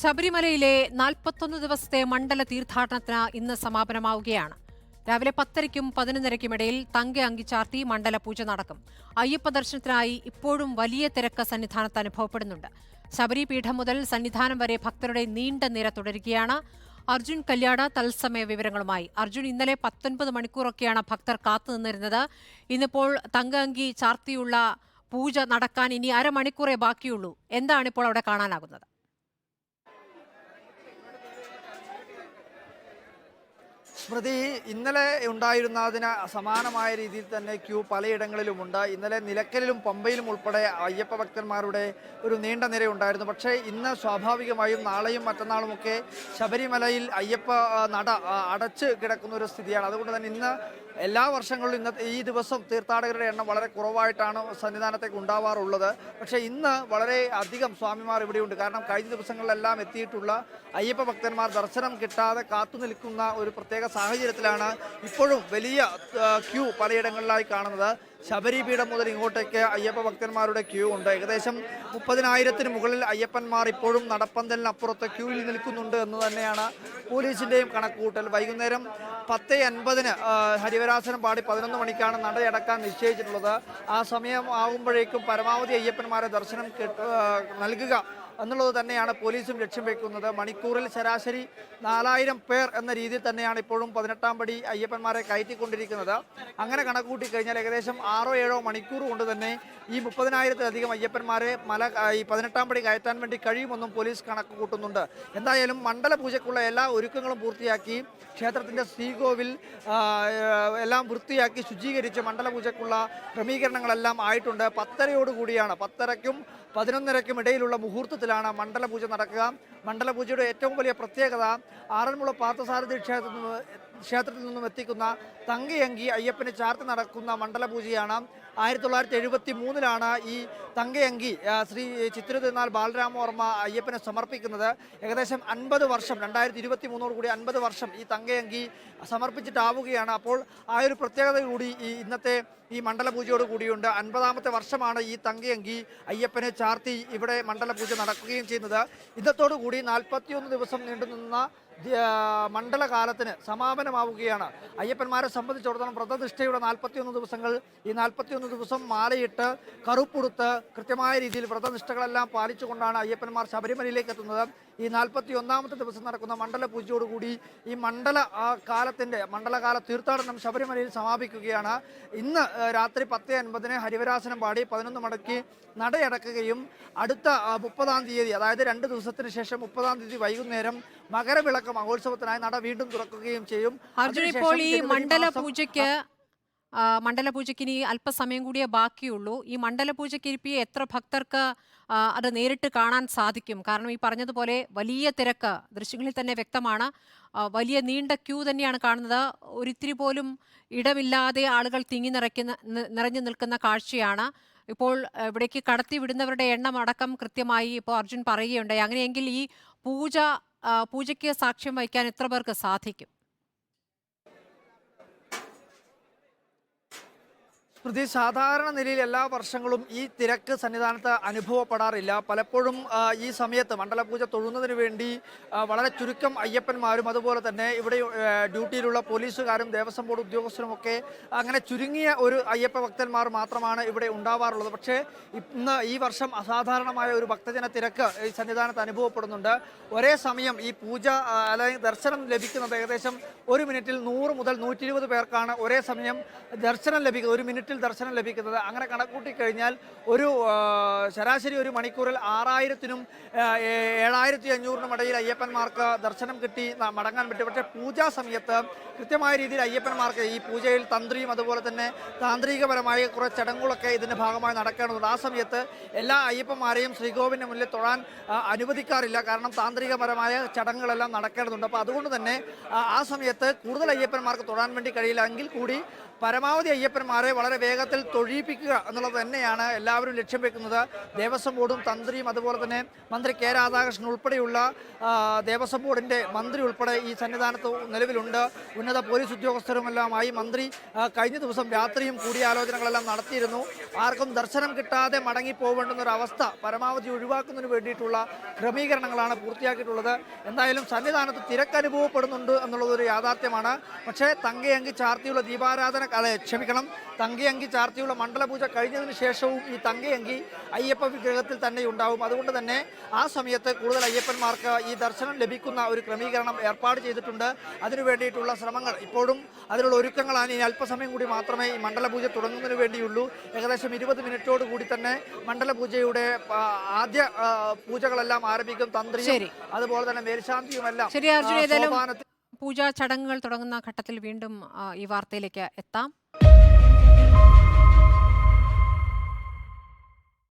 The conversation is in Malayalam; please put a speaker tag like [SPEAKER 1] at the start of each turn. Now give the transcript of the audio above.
[SPEAKER 1] ശബരിമലയിലെ നാൽപ്പത്തൊന്ന് ദിവസത്തെ മണ്ഡല തീർത്ഥാടനത്തിന് ഇന്ന് സമാപനമാവുകയാണ്. രാവിലെ പത്തരയ്ക്കും പതിനൊന്നരയ്ക്കും ഇടയിൽ തങ്ക അങ്കിച്ചാർത്തി മണ്ഡല പൂജ നടക്കും. അയ്യപ്പ ദർശനത്തിനായി ഇപ്പോഴും വലിയ തിരക്ക് സന്നിധാനത്ത് അനുഭവപ്പെടുന്നുണ്ട്. ശബരിപീഠം മുതൽ സന്നിധാനം വരെ ഭക്തരുടെ നീണ്ട നിര തുടരുകയാണ്. അർജുൻ കല്യാണ തത്സമയ വിവരങ്ങളുമായി. അർജുൻ ഇന്നലെ പത്തൊൻപത് മണിക്കൂറൊക്കെയാണ് ഭക്തർ കാത്തുനിന്നിരുന്നത് ഇന്നിപ്പോൾ തങ്ക അങ്കി ചാർത്തിയുള്ള പൂജ നടക്കാൻ ഇനി അരമണിക്കൂറേ ബാക്കിയുള്ളൂ. എന്താണ് ഇപ്പോൾ അവിടെ കാണാനാകുന്നത്?
[SPEAKER 2] സ്മൃതി ഇന്നലെ ഉണ്ടായിരുന്നതിന് സമാനമായ രീതിയിൽ തന്നെ ക്യൂ പലയിടങ്ങളിലുമുണ്ട് ഇന്നലെ നിലക്കലിലും പമ്പയിലും ഉൾപ്പെടെ അയ്യപ്പ ഭക്തന്മാരുടെ ഒരു നീണ്ട നിരയുണ്ടായിരുന്നു. പക്ഷേ ഇന്ന് സ്വാഭാവികമായും നാളെയും മറ്റന്നാളുമൊക്കെ ശബരിമലയിൽ അയ്യപ്പ നട അടച്ച് കിടക്കുന്ന ഒരു സ്ഥിതിയാണ്. അതുകൊണ്ട് തന്നെ ഇന്ന് എല്ലാ വർഷങ്ങളിലും ഇന്നത്തെ ഈ ദിവസം തീർത്ഥാടകരുടെ എണ്ണം വളരെ കുറവായിട്ടാണ് സന്നിധാനത്തേക്ക് ഉണ്ടാവാറുള്ളത്. പക്ഷേ ഇന്ന് വളരെ അധികം സ്വാമിമാർ ഇവിടെയുണ്ട്. കാരണം കഴിഞ്ഞ ദിവസങ്ങളിലെല്ലാം എത്തിയിട്ടുള്ള അയ്യപ്പ ഭക്തന്മാർ ദർശനം കിട്ടാതെ കാത്തു നിൽക്കുന്ന ഒരു പ്രത്യേക സാഹചര്യത്തിലാണ് ഇപ്പോഴും വലിയ ക്യൂ പലയിടങ്ങളിലായി കാണുന്നത്. ശബരിപീഠം മുതൽ ഇങ്ങോട്ടേക്ക് അയ്യപ്പ ഭക്തന്മാരുടെ ക്യൂ ഉണ്ട്. ഏകദേശം മുപ്പതിനായിരത്തിന് മുകളിൽ അയ്യപ്പന്മാർ ഇപ്പോഴും നടപ്പന്തലിനപ്പുറത്ത് ക്യൂവിൽ നിൽക്കുന്നുണ്ട് എന്ന് തന്നെയാണ് പോലീസിന്റെയും കണക്കുകൂട്ടൽ. വൈകുന്നേരം പത്ത് അൻപതിന് ഹരിവരാസനം പാടി പതിനൊന്ന് മണിക്കാണ് നടയടക്കാൻ നിശ്ചയിച്ചിട്ടുള്ളത്. ആ സമയം ആകുമ്പോഴേക്കും പരമാവധി അയ്യപ്പന്മാരെ ദർശനം നൽകുക. എന്നുള്ളത് തന്നെയാണ് പോലീസും ലക്ഷ്യം വെക്കുന്നത്. മണിക്കൂറിൽ ശരാശരി നാലായിരം പേർ എന്ന രീതിയിൽ തന്നെയാണ് ഇപ്പോഴും പതിനെട്ടാം പടി അയ്യപ്പന്മാരെ കയറ്റിക്കൊണ്ടിരിക്കുന്നത്. അങ്ങനെ കണക്കൂട്ടി കഴിഞ്ഞാൽ ഏകദേശം ആറോ ഏഴോ മണിക്കൂർ കൊണ്ട് തന്നെ ഈ മുപ്പതിനായിരത്തിലധികം അയ്യപ്പന്മാരെ മല ഈ പതിനെട്ടാം പടി കയറ്റാൻ വേണ്ടി കഴിയുമെന്നും പോലീസ് കണക്ക് കൂട്ടുന്നുണ്ട് എന്തായാലും മണ്ഡല പൂജയ്ക്കുള്ള എല്ലാ ഒരുക്കങ്ങളും പൂർത്തിയാക്കി ക്ഷേത്രത്തിന്റെ ശ്രീകോവിൽ എല്ലാം വൃത്തിയാക്കി ശുചീകരിച്ച് മണ്ഡല പൂജയ്ക്കുള്ള ക്രമീകരണങ്ങളെല്ലാം ആയിട്ടുണ്ട്. പത്തരയോടുകൂടിയാണ്. പത്തരയ്ക്കും പതിനൊന്നരയ്ക്കും ഇടയിലുള്ള മുഹൂർത്തത്തിലാണ് മണ്ഡലപൂജ നടക്കുക. മണ്ഡലപൂജയുടെ ഏറ്റവും വലിയ പ്രത്യേകത ആറന്മുള പാർത്ഥസാരഥി ക്ഷേത്രത്തിൽ ക്ഷേത്രത്തിൽ നിന്നും എത്തിക്കുന്ന തങ്കയങ്കി അയ്യപ്പനെ ചാർത്തി നടക്കുന്ന മണ്ഡലപൂജയാണ്. ആയിരത്തി തൊള്ളായിരത്തി എഴുപത്തി മൂന്നിലാണ് ഈ തങ്കയങ്കി ശ്രീ ശ്രീ ചിത്തിരതിരുനാൾ ബാലരാമവർമ്മ അയ്യപ്പനെ സമർപ്പിക്കുന്നത്. ഏകദേശം അൻപത് വർഷം രണ്ടായിരത്തി ഇരുപത്തി മൂന്നോട് കൂടി അൻപത് വർഷം ഈ തങ്കയങ്കി സമർപ്പിച്ചിട്ടാവുകയാണ്. അപ്പോൾ ആ ഒരു പ്രത്യേകത കൂടി ഈ ഇന്നത്തെ ഈ മണ്ഡലപൂജയോട് കൂടിയുണ്ട്. അൻപതാമത്തെ വർഷമാണ് ഈ തങ്കയങ്കി അയ്യപ്പനെ ചാർത്തി ഇവിടെ മണ്ഡലപൂജ നടക്കുകയും ചെയ്യുന്നത്. ഇന്നത്തോടു കൂടി നാൽപ്പത്തിയൊന്ന് ദിവസം നീണ്ടുനിന്ന മണ്ഡലകാലത്തിന് സമാപനമാവുകയാണ്. അയ്യപ്പന്മാരെ സംബന്ധിച്ചിടത്തോളം വ്രതനിഷ്ഠയുടെ നാൽപ്പത്തിയൊന്ന് ദിവസങ്ങൾ ഈ നാൽപ്പത്തിയൊന്ന് ദിവസം മാലയിട്ട് കറുപ്പുടുത്ത് കൃത്യമായ രീതിയിൽ വ്രതനിഷ്ഠകളെല്ലാം പാലിച്ചുകൊണ്ടാണ് അയ്യപ്പന്മാർ ശബരിമലയിലേക്ക് എത്തുന്നത്. ഈ നാൽപ്പത്തി ഒന്നാമത്തെ ദിവസം നടക്കുന്ന മണ്ഡല പൂജയോടുകൂടി ഈ മണ്ഡല കാലത്തിന്റെ മണ്ഡലകാല തീർത്ഥാടനം ശബരിമലയിൽ സമാപിക്കുകയാണ്. ഇന്ന് രാത്രി പത്ത് അൻപതിന് ഹരിവരാസനം പാടി പതിനൊന്ന് മടക്കി നടയടക്കുകയും അടുത്ത മുപ്പതാം തീയതി അതായത് രണ്ട് ദിവസത്തിന് ശേഷം മുപ്പതാം തീയതി വൈകുന്നേരം മകരവിളക്ക് മഹോത്സവത്തിനായി നട വീണ്ടും തുറക്കുകയും ചെയ്യും.
[SPEAKER 1] ഇപ്പോൾ ഈ മണ്ഡല പൂജയ്ക്ക് ആ, മണ്ഡല പൂജയ്ക്ക് ഇനി അല്പസമയം കൂടിയേ ബാക്കിയുള്ളൂ. ഈ മണ്ഡല പൂജയ്ക്ക് ഇരിപ്പി എത്ര ഭക്തർക്ക് അത് നേരിട്ട് കാണാൻ സാധിക്കും? കാരണം ഈ പറഞ്ഞതുപോലെ വലിയ തിരക്ക് ദൃശ്യങ്ങളിൽ തന്നെ വ്യക്തമാണ്. വലിയ നീണ്ട ക്യൂ തന്നെയാണ് കാണുന്നത്. ഒരിത്തിരി പോലും ഇടമില്ലാതെ ആളുകൾ തിങ്ങി നിറയ്ക്കുന്ന നിറഞ്ഞു നിൽക്കുന്ന കാഴ്ചയാണ്. ഇപ്പോൾ ഇവിടേക്ക് കടത്തി വിടുന്നവരുടെ എണ്ണം അടക്കം കൃത്യമായി ഇപ്പോൾ അർജുൻ പറയുകയുണ്ടായി. അങ്ങനെയെങ്കിൽ ഈ പൂജ പൂജയ്ക്ക് സാക്ഷ്യം വഹിക്കാൻ എത്ര പേർക്ക് സാധിക്കും?
[SPEAKER 2] സ്മൃതി സാധാരണ നിലയിൽ എല്ലാ വർഷങ്ങളും ഈ തിരക്ക് സന്നിധാനത്ത് അനുഭവപ്പെടാറില്ല. പലപ്പോഴും ഈ സമയത്ത് മണ്ഡലപൂജ തൊഴുന്നതിന് വേണ്ടി വളരെ ചുരുക്കം അയ്യപ്പന്മാരും അതുപോലെ തന്നെ ഇവിടെ ഡ്യൂട്ടിയിലുള്ള പോലീസുകാരും ദേവസ്വം ബോർഡ് ഉദ്യോഗസ്ഥരും ഒക്കെ അങ്ങനെ ചുരുങ്ങിയ ഒരു അയ്യപ്പ ഭക്തന്മാർ മാത്രമാണ് ഇവിടെ ഉണ്ടാവാറുള്ളത്. പക്ഷേ ഇന്ന് ഈ വർഷം അസാധാരണമായ ഒരു ഭക്തജന തിരക്ക് ഈ സന്നിധാനത്ത് അനുഭവപ്പെടുന്നുണ്ട്. ഒരേ സമയം ഈ പൂജ അല്ലെങ്കിൽ ദർശനം ലഭിക്കുന്നത് ഏകദേശം ഒരു മിനിറ്റിൽ നൂറ് മുതൽ നൂറ്റി പേർക്കാണ് ഒരേ സമയം ദർശനം ലഭിക്കുന്നത്. ഒരു മിനിറ്റിൽ ദർശനം ലഭിക്കുന്നത്. അങ്ങനെ കണക്കൂട്ടി കഴിഞ്ഞാൽ ഒരു ശരാശരി ഒരു മണിക്കൂറിൽ ആറായിരത്തിനും ഏഴായിരത്തി അഞ്ഞൂറിനും ഇടയിൽ അയ്യപ്പന്മാർക്ക് ദർശനം കിട്ടി മടങ്ങാൻ പറ്റും. പക്ഷേ പൂജാ സമയത്ത് കൃത്യമായ രീതിയിൽ അയ്യപ്പന്മാർക്ക് ഈ പൂജയിൽ തന്ത്രിയും അതുപോലെ തന്നെ താന്ത്രികപരമായ കുറേ ചടങ്ങുകളൊക്കെ ഇതിന്റെ ഭാഗമായി നടക്കേണ്ടതുണ്ട്. ആ സമയത്ത് എല്ലാ അയ്യപ്പന്മാരെയും ശ്രീകോവിന്റെ മുന്നിൽ തൊഴാൻ അനുവദിക്കാറില്ല. കാരണം താന്ത്രികപരമായ ചടങ്ങുകളെല്ലാം നടക്കേണ്ടതുണ്ട്. അപ്പോൾ അതുകൊണ്ട് തന്നെ ആ സമയത്ത് കൂടുതൽ അയ്യപ്പന്മാർക്ക് തൊഴാൻ വേണ്ടി കഴിയില്ല. എങ്കിൽ കൂടി പരമാവധി അയ്യപ്പന്മാരെ വളരെ വേഗത്തിൽ തൊഴിയിപ്പിക്കുക എന്നുള്ളത് തന്നെയാണ് എല്ലാവരും ലക്ഷ്യം വെക്കുന്നത്. ദേവസ്വം ബോർഡും തന്ത്രിയും അതുപോലെ തന്നെ മന്ത്രി കെ രാധാകൃഷ്ണൻ ഉൾപ്പെടെയുള്ള ദേവസ്വം ബോർഡിന്റെ മന്ത്രി ഉൾപ്പെടെ ഈ സന്നിധാനത്ത് നിലവിലുണ്ട്. ഉന്നത പോലീസ് ഉദ്യോഗസ്ഥരുമെല്ലാമായി മന്ത്രി കഴിഞ്ഞ ദിവസം രാത്രിയും കൂടിയാലോചനകളെല്ലാം നടത്തിയിരുന്നു. ആർക്കും ദർശനം കിട്ടാതെ മടങ്ങിപ്പോവേണ്ടുന്നൊരവസ്ഥ പരമാവധി ഒഴിവാക്കുന്നതിന് വേണ്ടിയിട്ടുള്ള ക്രമീകരണങ്ങളാണ് പൂർത്തിയാക്കിയിട്ടുള്ളത്. എന്തായാലും സന്നിധാനത്ത് തിരക്കനുഭവപ്പെടുന്നുണ്ട് എന്നുള്ളതൊരു യാഥാർത്ഥ്യമാണ്. പക്ഷേ തങ്കയങ്കി ചാർത്തിയുള്ള ദീപാരാധന അതെ ക്ഷമിക്കണം. തങ്കയങ്കി ചാർത്തിയുള്ള മണ്ഡലപൂജ കഴിഞ്ഞതിന് ശേഷവും ഈ തങ്കയങ്കി അയ്യപ്പ വിഗ്രഹത്തിൽ തന്നെ ഉണ്ടാവും. അതുകൊണ്ട് തന്നെ ആ സമയത്ത് കൂടുതൽ അയ്യപ്പന്മാർക്ക് ഈ ദർശനം ലഭിക്കുന്ന ഒരു ക്രമീകരണം ഏർപ്പാട് ചെയ്തിട്ടുണ്ട്. അതിനു വേണ്ടിയിട്ടുള്ള ശ്രമങ്ങൾ ഇപ്പോഴും അതിനുള്ള ഒരുക്കങ്ങളാണ്. ഇനി അല്പസമയം കൂടി മാത്രമേ ഈ മണ്ഡലപൂജ തുടങ്ങുന്നതിന് വേണ്ടിയുള്ളൂ. ഏകദേശം ഇരുപത് മിനിറ്റോട് കൂടി തന്നെ മണ്ഡലപൂജയുടെ ആദ്യ പൂജകളെല്ലാം ആരംഭിക്കും. തന്ത്രിയും. അതുപോലെ തന്നെ മേൽശാന്തിയുമെല്ലാം
[SPEAKER 1] ശരി പൂജാ ചടങ്ങുകൾ തുടങ്ങുന്ന ഘട്ടത്തിൽ വീണ്ടും ഈ വാർത്തയിലേക്ക് എത്താം.